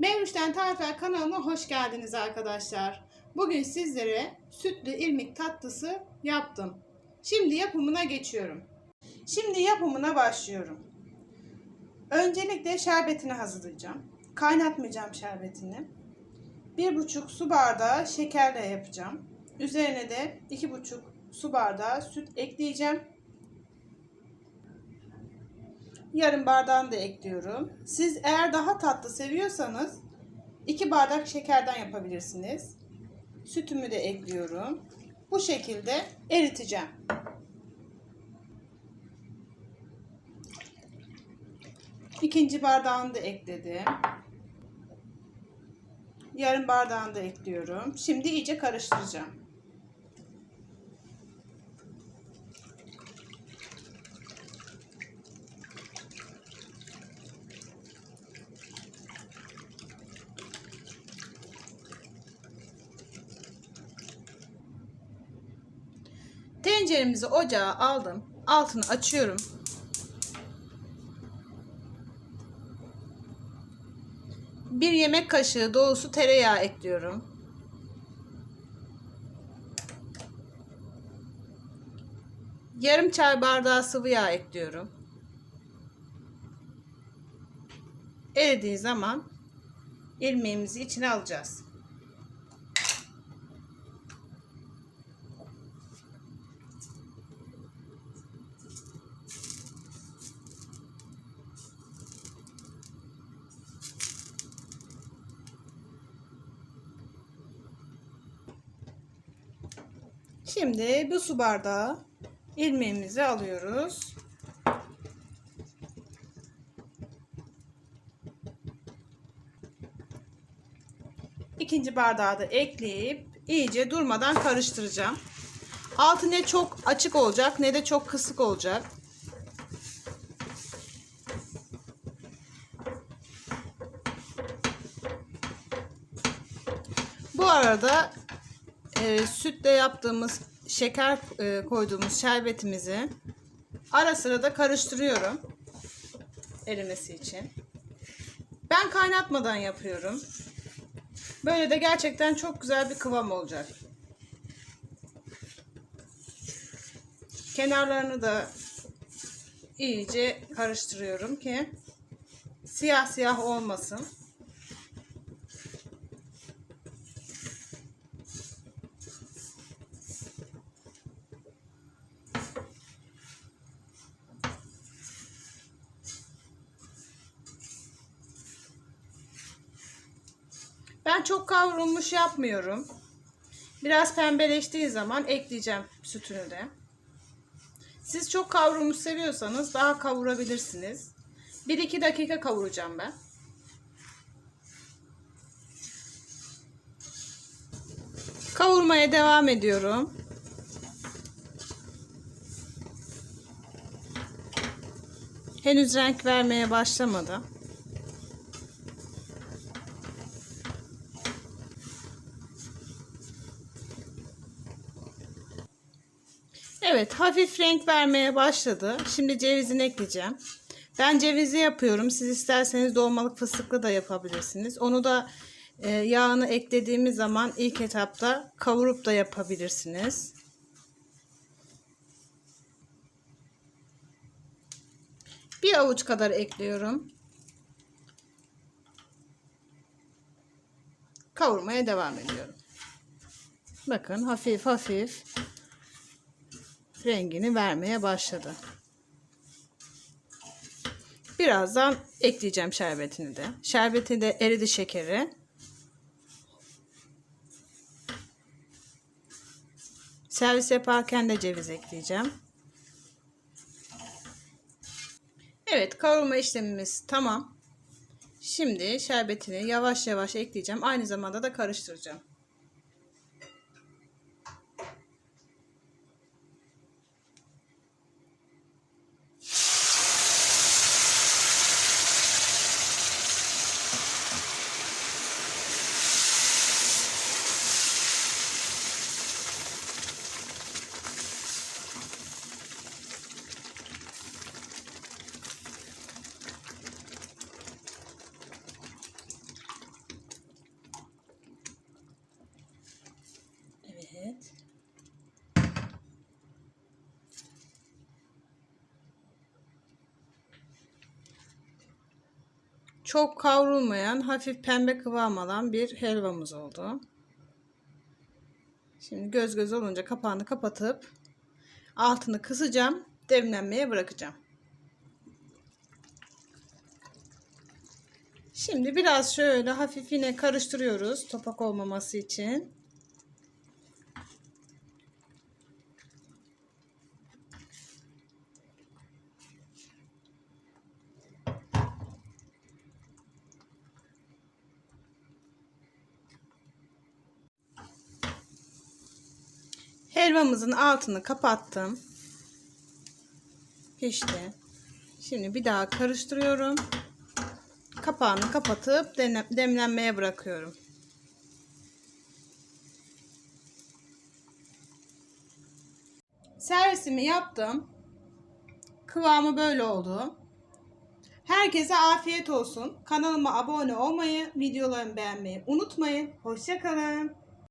Mevlüş'ten Tarifler kanalına hoş geldiniz arkadaşlar. Bugün sizlere sütlü irmik tatlısı yaptım. Şimdi yapımına geçiyorum. Şimdi yapımına başlıyorum. Öncelikle şerbetini hazırlayacağım. Kaynatmayacağım şerbetini. 1,5 su bardağı şekerle yapacağım. Üzerine de 2,5 su bardağı süt ekleyeceğim. Yarım bardağını da ekliyorum. Siz eğer daha tatlı seviyorsanız 2 bardak şekerden yapabilirsiniz. Sütümü de ekliyorum. Bu şekilde eriteceğim. İkinci bardağını da ekledim. Yarım bardağını da ekliyorum. Şimdi iyice karıştıracağım. Tenceremizi ocağa aldım. Altını açıyorum. Bir yemek kaşığı dolusu tereyağı ekliyorum. Yarım çay bardağı sıvı yağ ekliyorum. Eridiği zaman irmiğimizi içine alacağız. Şimdi bu su bardağı ilmeğimizi alıyoruz. İkinci bardağı da ekleyip iyice durmadan karıştıracağım. Altı ne çok açık olacak ne de çok kısık olacak. Bu arada e, sütle yaptığımız şeker e, koyduğumuz şerbetimizi ara sıra da karıştırıyorum erimesi için. Ben kaynatmadan yapıyorum. Böyle de gerçekten çok güzel bir kıvam olacak. Kenarlarını da iyice karıştırıyorum ki siyah siyah olmasın. Ben çok kavrulmuş yapmıyorum. Biraz pembeleştiği zaman ekleyeceğim sütünü de. Siz çok kavrulmuş seviyorsanız daha kavurabilirsiniz. 1-2 dakika kavuracağım ben. Kavurmaya devam ediyorum. Henüz renk vermeye başlamadı. Evet hafif renk vermeye başladı. Şimdi cevizini ekleyeceğim. Ben cevizi yapıyorum. Siz isterseniz dolmalık fıstıklı da yapabilirsiniz. Onu da e, yağını eklediğimiz zaman ilk etapta kavurup da yapabilirsiniz. Bir avuç kadar ekliyorum. Kavurmaya devam ediyorum. Bakın hafif hafif rengini vermeye başladı. Birazdan ekleyeceğim şerbetini de. Şerbeti de eridi şekeri. Servis yaparken de ceviz ekleyeceğim. Evet kavurma işlemimiz tamam. Şimdi şerbetini yavaş yavaş ekleyeceğim. Aynı zamanda da karıştıracağım. Çok kavrulmayan, hafif pembe kıvam alan bir helvamız oldu. Şimdi göz göz olunca kapağını kapatıp altını kısacağım, demlenmeye bırakacağım. Şimdi biraz şöyle hafif yine karıştırıyoruz topak olmaması için. Helvamızın altını kapattım. Pişti. Şimdi bir daha karıştırıyorum. Kapağını kapatıp demlenmeye bırakıyorum. Servisimi yaptım. Kıvamı böyle oldu. Herkese afiyet olsun. Kanalıma abone olmayı, videolarımı beğenmeyi unutmayın. Hoşçakalın.